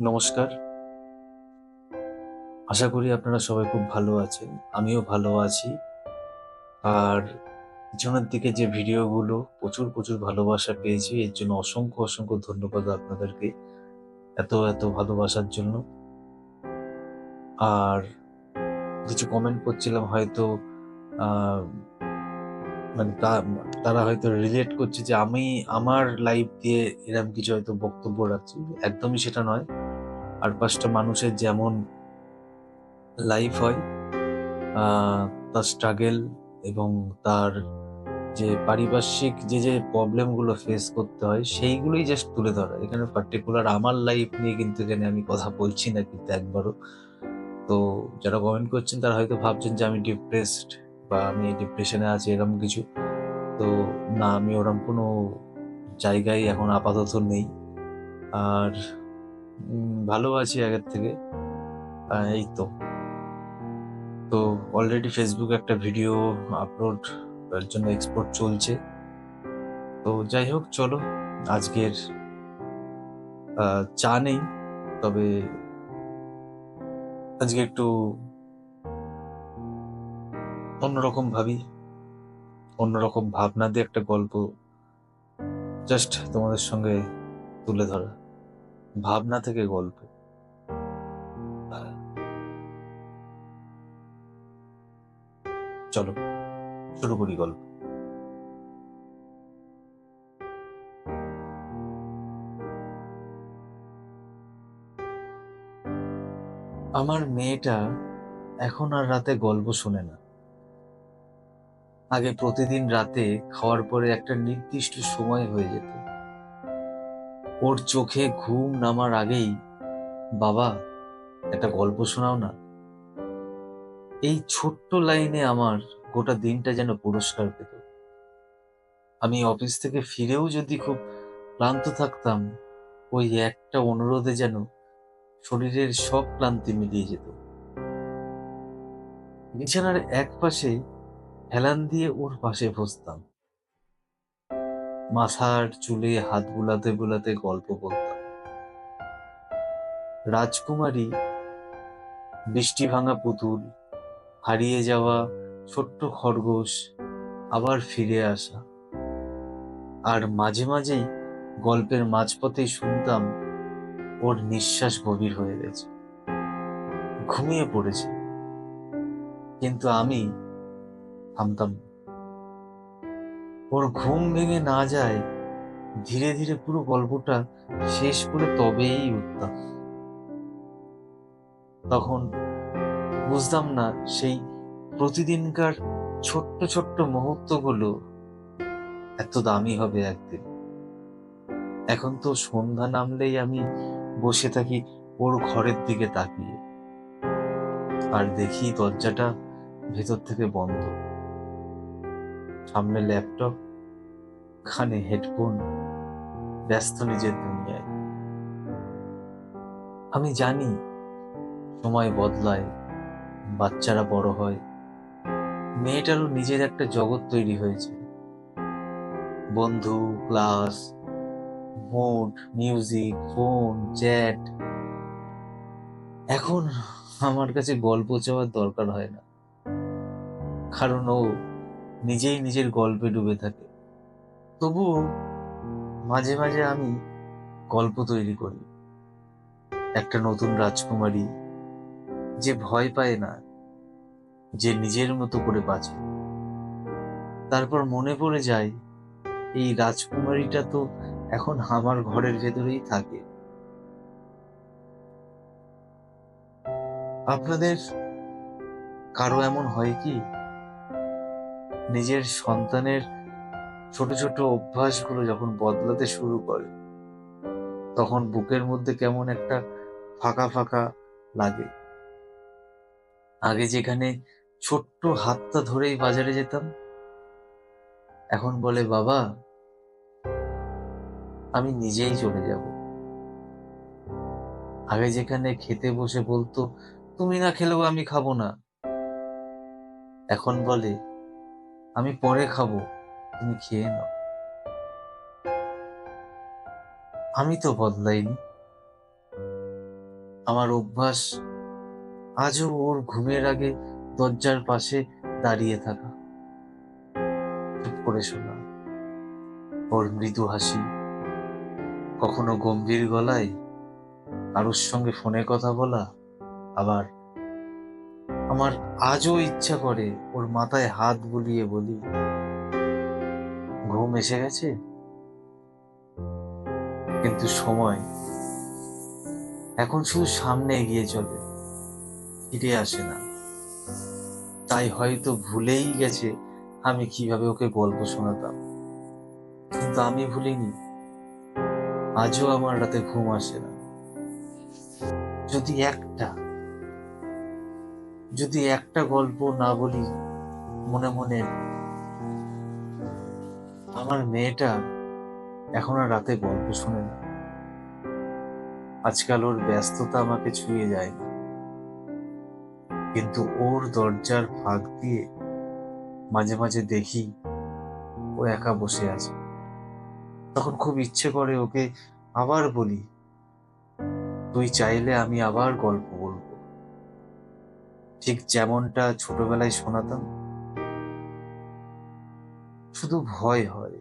নমস্কার। আশা করি আপনারা সবাই খুব ভালো আছেন, আমিও ভালো আছি। আর পিছনের দিকে যে ভিডিওগুলো প্রচুর প্রচুর ভালোবাসা পেয়েছি, এর জন্য অসংখ্য অসংখ্য ধন্যবাদ আপনাদেরকে এত এত ভালোবাসার জন্য। আর কিছু কমেন্ট করছিলাম, হয়তো মানে তারা হয়তো রিলেট করছে যে আমি, আমার লাইফ দিয়ে এরকম কিছু হয়তো বক্তব্য রাখছি। একদমই সেটা নয়। আর পাঁচটা মানুষের যেমন লাইফ হয় তার স্ট্রাগেল এবং তার যে পারিপার্শ্বিক যে যে প্রবলেমগুলো ফেস করতে হয়, সেইগুলোই জাস্ট তুলে ধরা। এখানে পার্টিকুলার আমার লাইফ নিয়ে কিন্তু এখানে আমি কথা বলছি না কিন্তু একবারও। তো যারা কমেন্ট করছেন, তারা হয়তো ভাবছেন যে আমি ডিপ্রেসড বা আমি ডিপ্রেশনে আছি, এরকম কিছু। তো না, আমি ওরকম কোনো জায়গায় এখন আপাতত নেই। আর ভালো আছি আগের থেকে। এই তো। তো অলরেডি ফেসবুকে একটা ভিডিও আপলোড এর জন্য এক্সপোর্ট চলছে। তো যাই হোক, চলো। আজকের চা নেই, তবে আজকে একটু অন্যরকম ভাবি, অন্যরকম ভাবনা দিয়ে একটা গল্প জাস্ট তোমাদের সঙ্গে তুলে ধরা। ভাবনা থেকে গল্প। চলো, শুরু করি গল্প। আমার মেয়েটা এখন আর রাতে গল্প শোনে না। আগে প্রতিদিন রাতে খাওয়ার পরে একটা নির্দিষ্ট সময় হয়ে যেত। ওর চোখে ঘুম নামার আগেই, বাবা, একটা গল্প শোনাও না। এই ছোট্ট লাইনে আমার গোটা দিনটা যেন পুরস্কার পেত। আমি অফিস থেকে ফিরেও যদি খুব ক্লান্ত থাকতাম, ওই একটা অনুরোধে যেন শরীরের সব ক্লান্তি মিলিয়ে যেত। বিছানার এক পাশে হেলান দিয়ে ওর পাশে বসতাম। মাথার চুলে হাত বুলাতে বুলাতে গল্প বলতাম। রাজকুমারী বৃষ্টি ভাঙা পুতুল, হারিয়ে যাওয়া ছোট্ট খরগোশ আবার ফিরে আসা। আর মাঝে মাঝেই গল্পের মাঝপথেই শুনতাম, ওর নিঃশ্বাস গভীর হয়ে গেছে। ঘুমিয়ে পড়েছে। কিন্তু আমি থামতাম। ওর ঘুম ভেঙে না যায়, ধীরে ধীরে পুরো গল্পটা শেষ করে তবেই উঠতাম। তখন বুঝতাম না সেই প্রতিদিনকার ছোট্ট ছোট্ট মুহূর্তগুলো এত দামি হবে একদিন। এখন তো সন্ধ্যা নামলেই আমি বসে থাকি ওর ঘরের দিকে তাকিয়ে। আর দেখি দরজাটা ভেতর থেকে বন্ধ। সামনে ল্যাপটপ কানে হেডফোন ব্যস্ত নিজের দুনিয়ায়। আমি জানি সময় বদলায়, বাচ্চারা বড় হয়। মেয়েটারও নিজের একটা জগৎ তৈরি হয়েছে। বন্ধু class mood music phone chat এখন আমার কাছে গল্প চাওয়ার দরকার হয় না। কারণ ও নিজেই নিজের গল্পে ডুবে থাকে। তবুও মাঝে মাঝে আমি গল্প তৈরি করি। একটা নতুন রাজকুমারী যে ভয় পায় না, যে নিজের মতো করে বাঁচে। তারপর মনে পড়ে যায়, এই রাজকুমারীটা তো এখন আমার ঘরের ভেতরেই থাকে। আপনাদের কারও এমন হয় কি? নিজের সন্তানের ছোট ছোট অভ্যাসগুলো যখন বদলাতে শুরু করে, তখন বুকের মধ্যে কেমন একটা ফাঁকা ফাঁকা লাগে। আগে যেখানে ছোট্ট হাতটা ধরেই বাজারে যেতাম, এখন বলে, বাবা, আমি নিজেই চলে যাব। আগে যেখানে খেতে বসে বলতো, তুমি না খেলেও আমি খাব না। এখন বলে আমি পরে খাব, তুমি খেয়ে নাও। আমি তো বদলাইনি। আমার অভ্যাস আজও ওর ঘুমের আগে দরজার পাশে দাঁড়িয়ে থাকা। চুপ করে শোনা, ওর মৃদু হাসি। কখনো গম্ভীর গলায় কারোর সঙ্গে ফোনে কথা বলা, আবার আমার আজও ইচ্ছা করে ওর মাথায় হাত বুলিয়ে বলি, ঘুম এসে গেছে? কিন্তু সময় এখন শুধু সামনে এগিয়ে চলে, ফিরে আসে না। তাই হয়তো ভুলেই গেছে আমি কীভাবে ওকে গল্প শোনাতাম। কিন্তু আমি ভুলিনি, আজও আমার রাতে ঘুম আসে না। যদি একটা যদি একটা গল্প না বলি, মনে মনে আমার মেয়েটা এখন আর রাতে গল্প শোনে না। আজকাল ওর ব্যস্ততা আমাকে ছুঁয়ে যায়। না কিন্তু ওর দরজার ফাঁক দিয়ে মাঝে মাঝে দেখি ও একা বসে আছে। তখন খুব ইচ্ছে করে ওকে আবার বলি, তুই চাইলে আমি আবার গল্প ঠিক যেমনটা ছোটবেলায় শোনাতাম, শুধু ভয় হয়।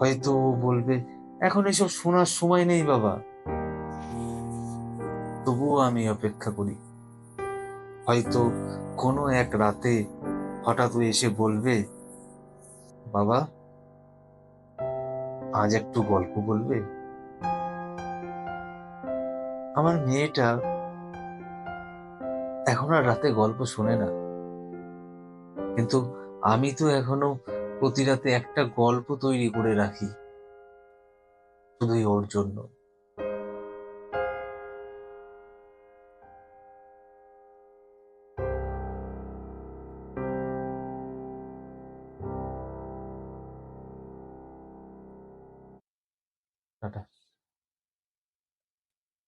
হয়তো বলবে, এখন এসব শোনার সময় নেই বাবা। তবুও আমি অপেক্ষা করি। হয়তো কোনো এক রাতে হঠাৎ এসে বলবে, বাবা, আজ একটু গল্প বলবে? আমার মেয়েটা এখন আর রাতে গল্প শোনে না। কিন্তু আমি তো এখনও প্রতি রাতে একটা গল্প তৈরি করে রাখি। শুধুই ওর জন্য।